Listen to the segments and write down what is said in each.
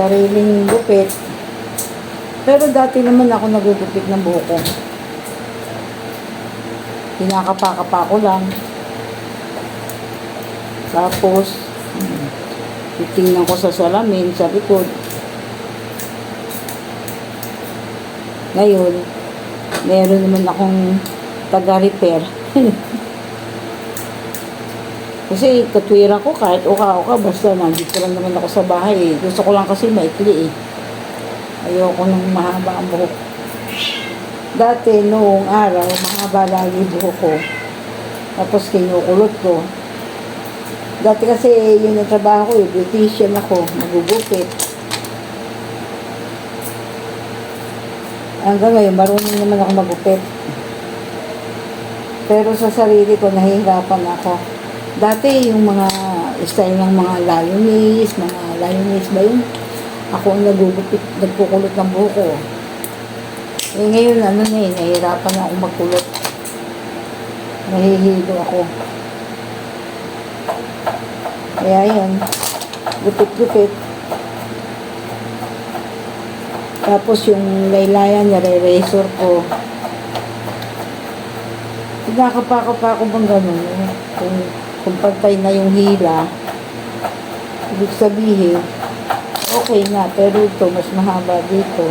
sariling gupit. Pero dati naman ako nagugupit ng buhok ko. Kinakapa-kapa ko lang. Tapos, titingnan ko sa salamin, sa likod. Ngayon, meron naman akong taga-repair. kasi katwira ko kahit uka-uka, basta nandito lang naman ako sa bahay. eh. Gusto ko lang kasi maikli eh. Ayoko nung mahaba ang buhok. Dati, noong araw, mahaba lagi buhok ko. Tapos kinukulot ko. Dati kasi yun ang trabaho ko eh, beautician ako, magugupit. Hanggang ngayon, marunong naman ako magupit. Pero sa sarili ko, nahihirapan ako. Dati, yung mga style ng mga lioness, mga lioness ba yun? Ako ang nagugupit, nagkukulot ng buhok ko. Eh ngayon, ano na eh, nahihirapan na ako magkulot. Nahihilo ako. Kaya yan, gupit-gupit. Tapos yung laylayan, nare-razor ko. Pinakapa-kapa ko bang ganun? eh? Kung, kung pantay na yung hila, ibig sabihin, okay na, pero ito, mas mahaba dito.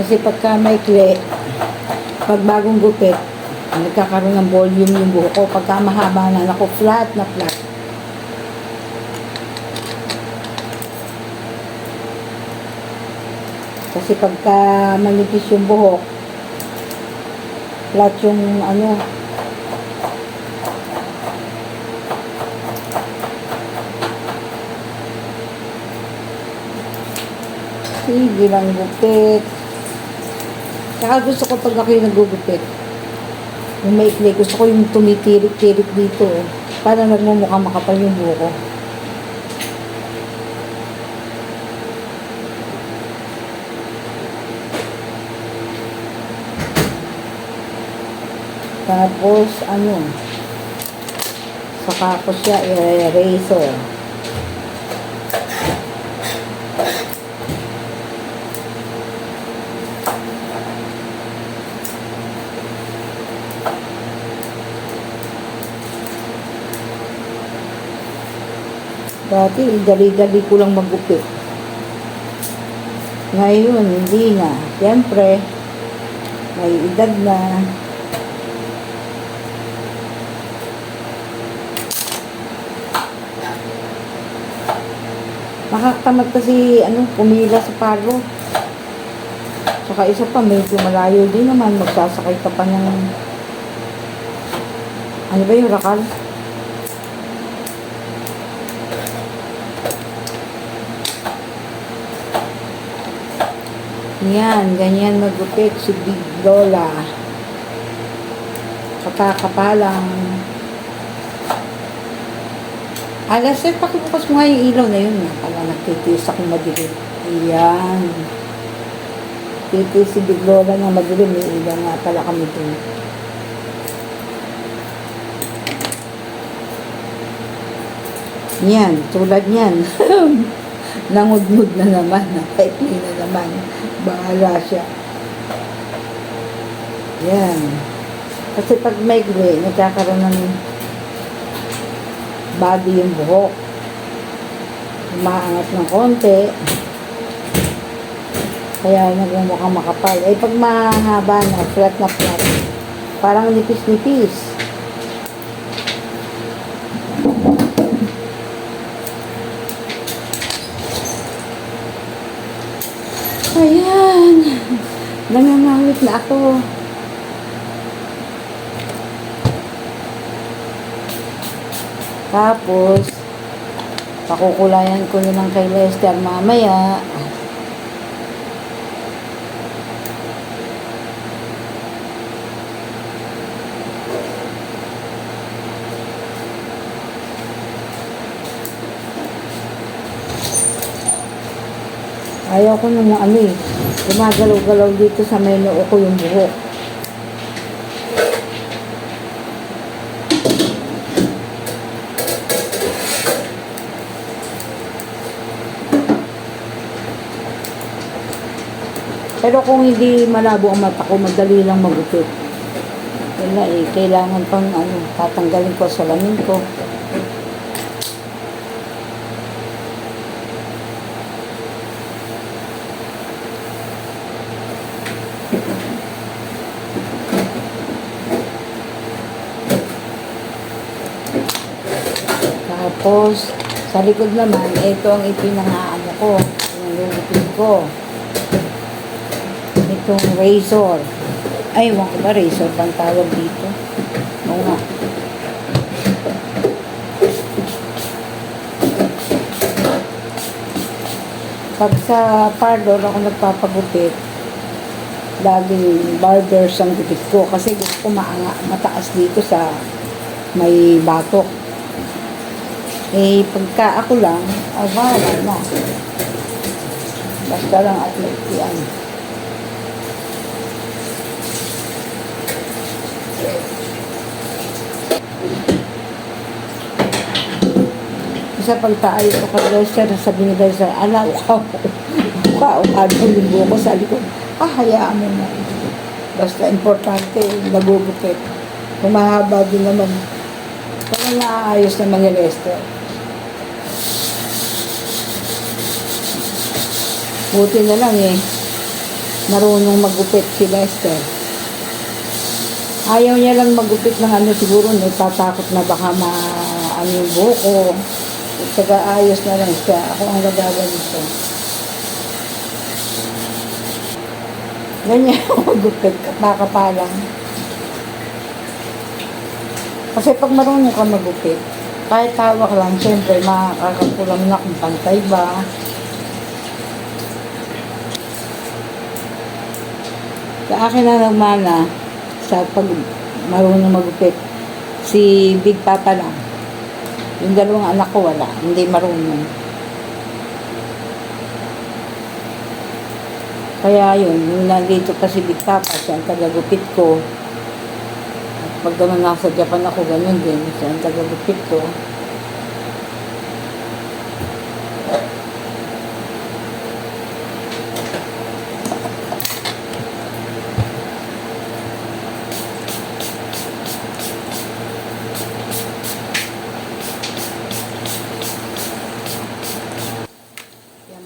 Kasi pagka may kle, pag bagong gupit, nagkakaroon ng volume yung buhok ko. Pagka mahaba na, nako flat na flat. Kasi pagka manipis yung buhok, flat yung ano, sige lang gupit. Saka gusto ko pag ako yung nagugupit. Yung maikli, gusto ko yung tumitirik-tirik dito. Eh. Para nagmumukha makapal yung buhok Tapos, ano, saka ko siya i-razor. Dati, dali-dali ko lang magupit. Ngayon, hindi na. Siyempre, may edad na. Nakakatamad kasi, ano, pumila sa palo. Saka isa pa, medyo malayo din naman. Magsasakay ka pa ng, ano ba yung rakal? Yan, ganyan magupit si Big Lola. Kapakapalang. Alas, eh, pakibukas mo nga yung ilaw na yun. Pala, nagtitiis akong madilim. Ayan. Titiis si Big Lola ng madilim. May ilaw nga pala kami dun. Yan, tulad yan. Nangudngud na naman. Nakaikli na naman. Bahala siya. Yan. Kasi pag may gray, nagkakaroon ng body yung buhok. Umaangat ng konti. Kaya nagmumukhang makapal. Eh, pag mahaba na, flat na flat, parang nipis-nipis. Ayan. Nangangawit na ako. Tapos, pakukulayan ko na lang kay Lester mamaya. Ayaw ko nung ano eh. Gumagalaw-galaw dito sa may noo ko yung buhok. Pero kung hindi malabo ang mata ko, madali lang magupit. Wala eh, kailangan pang ano, tatanggalin ko sa lamin ko. Tapos, sa likod naman, ito ang ipinangaano ko. Pinalulupin ko. Itong razor. Ay, ewan ko ba razor bang tawag dito? Oo nga. Pag sa parlor ako nagpapagupit, laging barbers ang gupit ko kasi gusto ko maanga, mataas dito sa may batok. Eh, pagka ako lang, ah, wala na. Basta lang at yan. Kasi pag tayo ko kay Lester, sabi ni Lester, ala, ukaw, ukaw, ukaw, yung buko sa likod. Ah, hayaan mo na. Basta importante, nagugupit. Kung mahaba din naman, parang naaayos naman ni Lester. Buti na lang eh, marunong magupit si Lester. Ayaw niya lang magupit ng ano siguro, natatakot na baka ma ano yung buhok ko. Saka ayos na lang siya. Ako ang nagaganito. Ganyan ako magupit, kapakapalang. Kasi pag marunong ka magupit, kahit hawak lang, siyempre, makakakulang na kung pantay ba. Sa akin na nagmana sa pag marunong magupit, si Big Papa lang. Yung dalawang anak ko wala, hindi marunong. Kaya yun, nung nandito pa si Big Papa, siya ang tagagupit ko. At pag naman nasa Japan ako, ganun din, siya ang tagagupit ko.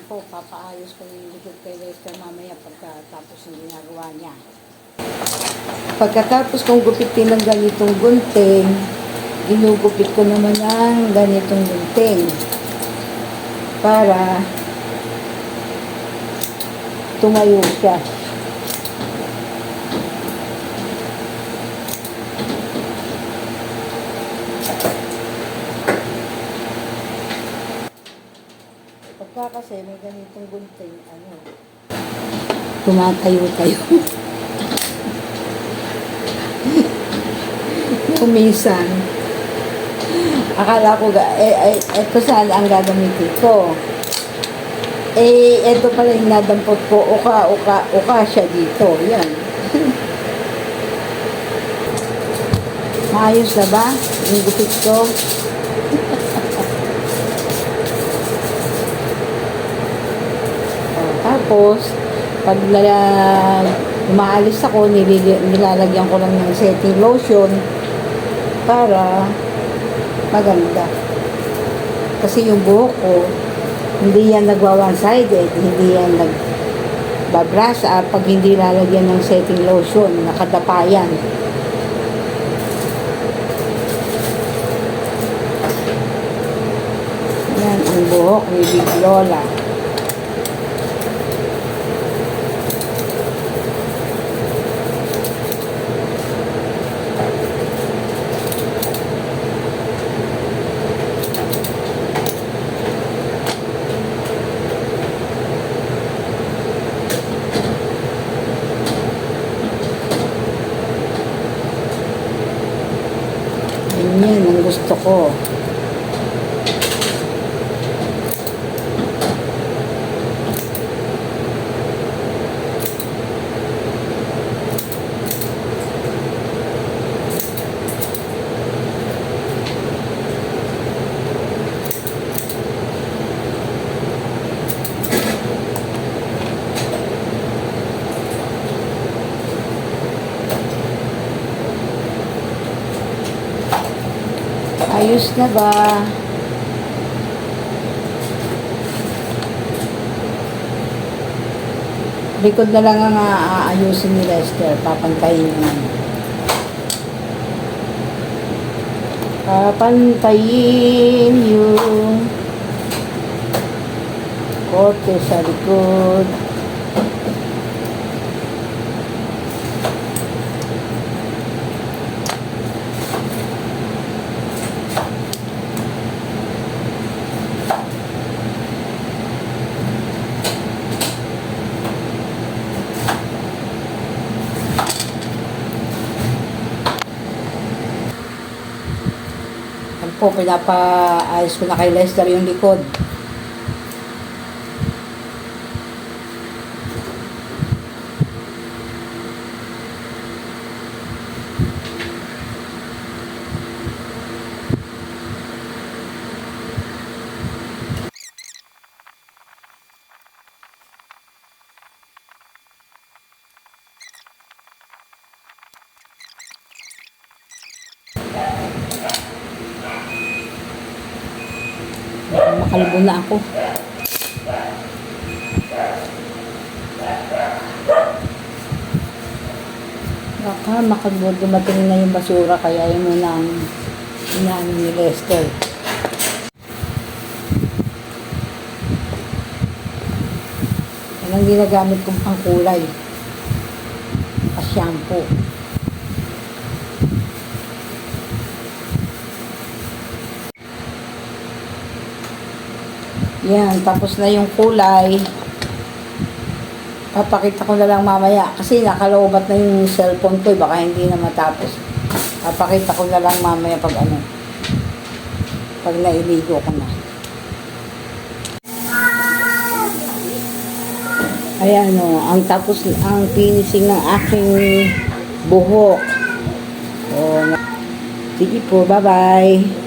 Po, papaayos ko yung likod kay Lester mamaya pagkatapos ng ginagawa niya. Pagkatapos kong gupitin ng ganitong gunting, ginugupit ko naman ng ganitong gunting para tumayo siya. Pagka kasi may ganitong gunting, ano, tumatayo-tayo. Kumisan. Akala ko, eh, eh, eto saan ang gagamitin ko. Eh, eto pala yung nadampot ko, uka, uka, uka siya dito. Yan. Maayos na ba? Yung gupit ko? Tapos, pag nala, umaalis ako, nilalagyan ko lang ng setting lotion para maganda. Kasi yung buhok ko, hindi yan nagwa one-sided, hindi yan nag babrasa pag hindi lalagyan ng setting lotion, nakadapa yan. Yan ang buhok ni Big Lola. Ayos na ba? Likod na lang ang aayusin ni Lester. Papantayin naman. Papantayin yung korte sa likod. Po, pinapaayos ko na kay Lester yung likod. Makalbo na ako. Baka makalbo dumating na yung basura kaya yun muna ang inaano ni Lester. Yan ang ginagamit kong pangkulay. Pa-shampoo. Yan, tapos na yung kulay. Papakita ko na lang mamaya kasi nakaloobat na yung cellphone ko, eh, baka hindi na matapos. Papakita ko na lang mamaya pag ano. Pag nailigo ko na. Ayan o, ang tapos, ang finishing ng aking buhok. O, na- sige po, bye-bye.